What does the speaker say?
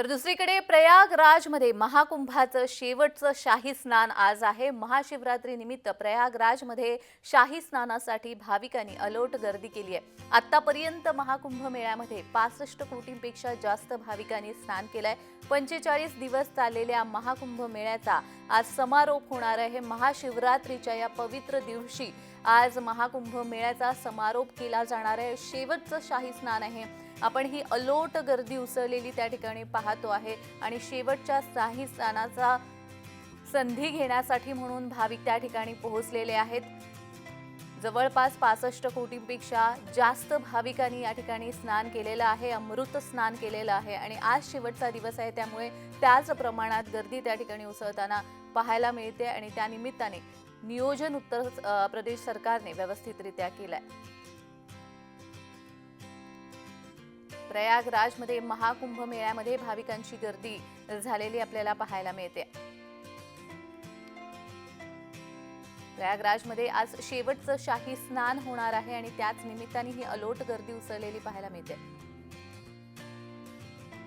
तर दुसरीकडे प्रयागराजमध्ये महाकुंभाचं शेवटचं शाही स्नान आज आहे. महाशिवरात्रीनिमित्त प्रयागराजमध्ये शाही स्नानासाठी भाविकांनी अलोट गर्दी केली आहे. आतापर्यंत महाकुंभ मेळ्यामध्ये पासष्ट कोटींपेक्षा जास्त भाविकांनी स्नान केलंय. पंचेचाळीस दिवस चाललेल्या महाकुंभ मेळ्याचा आज समारोप होणार आहे. महाशिवरात्रीच्या या पवित्र दिवशी आज महाकुंभ मेळ्याचा समारोप केला जाणार आहे. शेवटचं शाही स्नान आहे. आपण ही अलोट गर्दी उसळलेली त्या ठिकाणी पाहतो आहे आणि शेवटच्या शाही स्नानाचा संधी घेण्यासाठी म्हणून भाविक त्या ठिकाणी पोहोचलेले आहेत. जवळपास पासष्ट कोटींपेक्षा जास्त भाविकांनी या ठिकाणी स्नान केलेलं आहे अमृत स्नान केलेलं आहे आणि आज शेवटचा दिवस आहे त्यामुळे त्याच प्रमाणात गर्दी त्या ठिकाणी उसळताना पाहायला मिळते आणि त्या निमित्ताने नियोजन उत्तर प्रदेश सरकारने व्यवस्थितरित्या केलंय. प्रयागराजमध्ये महाकुंभ मेळ्यामध्ये भाविकांची गर्दी झालेली आपल्याला पाहायला मिळते. प्रयागराजमध्ये आज शेवटचं शाही स्नान होणार आहे आणि त्याच निमित्ताने ही अलोट गर्दी उसळलेली पाहायला मिळते.